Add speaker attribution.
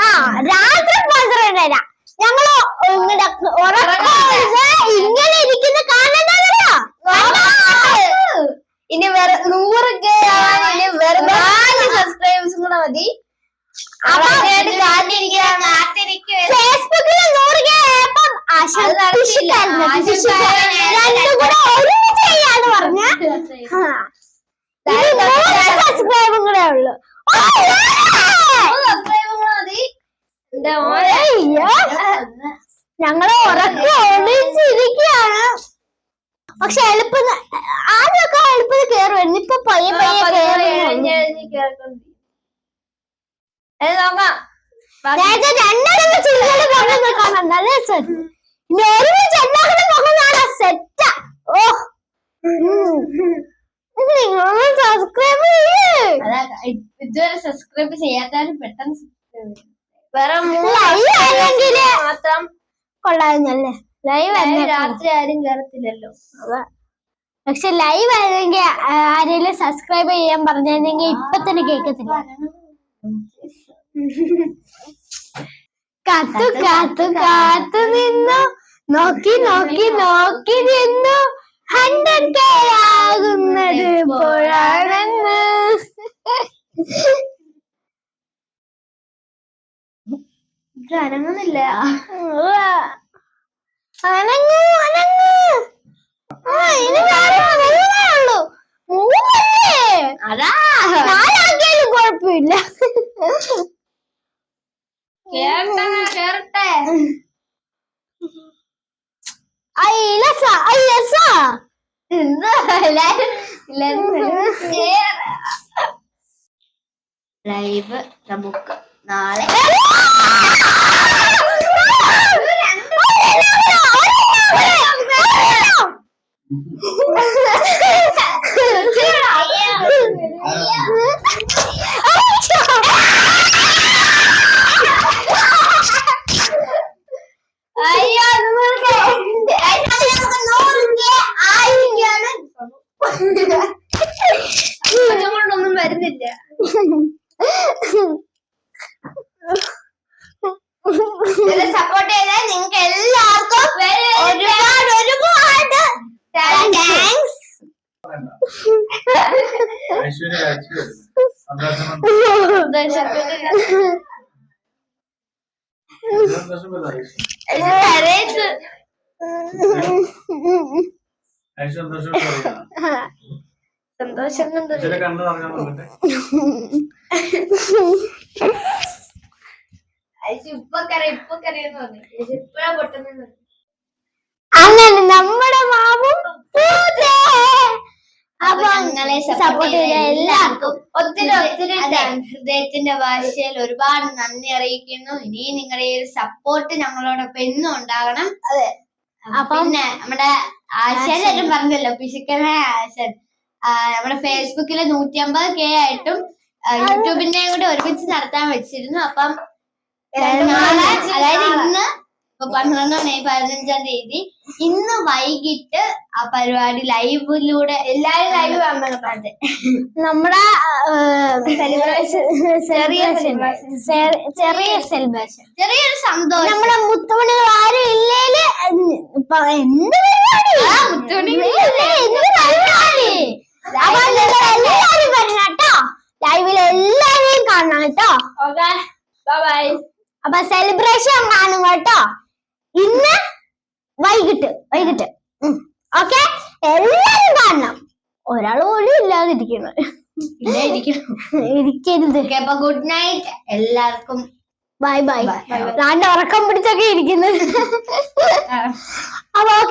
Speaker 1: ആ രാത്രി പന്ത്രണ്ടര ഞങ്ങൾ ഇങ്ങനെ ഇരിക്കുന്ന
Speaker 2: ഇനി വേറെ നൂറ് കെ ഇനി വെറും നാല് സബ്സ്ക്രൈബേഴ്സും കൂടെ മതി.
Speaker 1: ഫേസ്ബുക്കിൽ നൂറ് കെ ആയപ്പം ആശ രണ്ടും കൂടെ ഒരുമിച്ച് ചെയ്യാന്ന് പറഞ്ഞ. സബ്സ്ക്രൈബും കൂടെ ഉള്ളു ഓ,
Speaker 2: സബ്സ്ക്രൈബും കൂടെ മതി എന്റെ മോനെ
Speaker 1: അയ്യോ. ഞങ്ങൾ ഉറക്കിരിക്കാണ് പക്ഷെ എളുപ്പം ആദ്യമൊക്കെ എളുപ്പത്തിൽ കേറുവായിരുന്നു ഇപ്പൊ പയ്യെ പയ്യെ
Speaker 2: നോക്കാം.
Speaker 1: സെറ്റാ ഓ. നിങ്ങൾ സബ്സ്ക്രൈബ് ചെയ്യേ.
Speaker 2: ഇതുവരെ സബ്സ്ക്രൈബ് ചെയ്യാത്തവരും പെട്ടെന്ന് സബ്സ്ക്രൈബ് ചെയ്യ്. വേറെ
Speaker 1: മൂന്ന്
Speaker 2: മാത്രം
Speaker 1: കൊള്ളായിരുന്നല്ലേ ലൈവ്
Speaker 2: രാത്രി ആരും കേറത്തില്ലല്ലോ.
Speaker 1: പക്ഷെ ലൈവ് ആയിരുന്നെങ്കിൽ ആരെങ്കിലും സബ്സ്ക്രൈബ് ചെയ്യാൻ പറഞ്ഞിരുന്നെങ്കിൽ ഇപ്പൊ തന്നെ കേൾക്കത്തില്ല കാത്തു കാത്തു കാത്തു നിന്നു. നോക്കി നോക്കി നോക്കി നിന്നു. ഹൺഡ്രഡ് കെ ആകുന്നത്
Speaker 2: ഇത് അനങ്ങുന്നില്ല
Speaker 1: അനങ്ങു അനങ്ങു. നാലാക്കിയാലും കുഴപ്പമില്ല.
Speaker 2: ലൈവ് നമുക്ക് നാളെ. കൊണ്ടൊന്നും വരുന്നില്ല ചെയ്താൽ നിങ്ങൾക്ക് എല്ലാവർക്കും ഒരുപാട് ഒരുപാട് താങ്ക്സ്
Speaker 3: ഐശ്വര്യ ഐശ്വര്യ സന്തോഷം സന്തോഷം വലുതായി. ഐശ്വര്യ സന്തോഷം വലുതായി.
Speaker 2: സന്തോഷം കൊണ്ട്
Speaker 3: ഐശ്വര്യ കണ്ണ് നിറഞ്ഞാൽ നോക്കട്ടെ
Speaker 2: ഇപ്പൊ കറിയ ഇപ്പൊ കറിയെന്ന് പറഞ്ഞു ഇപ്പഴാ പൊട്ടുന്നത്
Speaker 1: അങ്ങനെ നമ്മുടെ മാവും പൂത്തേ. അപ്പൊ
Speaker 2: ഞങ്ങളെ
Speaker 1: സപ്പോർട്ട് ചെയ്ത എല്ലാവർക്കും
Speaker 2: ഒത്തിരി ഒത്തിരി. ഹൃദയത്തിന്റെ ഭാഷയിൽ ഒരുപാട് നന്ദി അറിയിക്കുന്നു. ഇനി നിങ്ങളുടെ ഈ ഒരു സപ്പോർട്ട് ഞങ്ങളോടൊപ്പം എന്നും ഉണ്ടാകണം.
Speaker 1: അതെ.
Speaker 2: പിന്നെ നമ്മുടെ ആശാനും പറഞ്ഞല്ലോ പിശുക്കനെ ആശൻ. നമ്മുടെ ഫേസ്ബുക്കിൽ നൂറ്റി അമ്പത് കെ ആയിട്ടും യൂട്യൂബിന്റെ കൂടെ ഒരുമിച്ച് നടത്താൻ വെച്ചിരുന്നു. അപ്പം നാളെ അതായത് ഇന്ന് പന്ത്രണ്ടാം മെയ് പതിനഞ്ചാം തീയതി ഇന്ന് വൈകിട്ട് ആ പരിപാടി ലൈവിലൂടെ എല്ലാരും ലൈവ് കാണണം അതെ.
Speaker 1: നമ്മുടെ
Speaker 2: Celebration.
Speaker 1: ചെറിയ ചെറിയ സെലിബ്രേഷൻ
Speaker 2: ചെറിയൊരു സന്തോഷം.
Speaker 1: നമ്മുടെ മുത്തുമണികൾ ആരും ഇല്ലേൽ എന്ത് പരിപാടി? എല്ലാരും വരണം കേട്ടോ. ലൈവിൽ എല്ലാരെയും കാണണം കേട്ടോ.
Speaker 2: ബൈ
Speaker 1: അപ്പൊ സെലിബ്രേഷൻ കാണും കേട്ടോ. ഇന്ന് വൈകിട്ട് വൈകിട്ട്. ഓക്കെ എല്ലാരും കാണണം. ഒരാൾ പോലും ഇല്ലാതിരിക്കണം ഇരിക്കരുത്.
Speaker 2: അപ്പൊ ഗുഡ് നൈറ്റ് എല്ലാവർക്കും
Speaker 1: ബൈ ബൈ. ഞാൻ ഉറക്കം പിടിച്ചൊക്കെ ഇരിക്കുന്നത് അപ്പൊ ഓക്കെ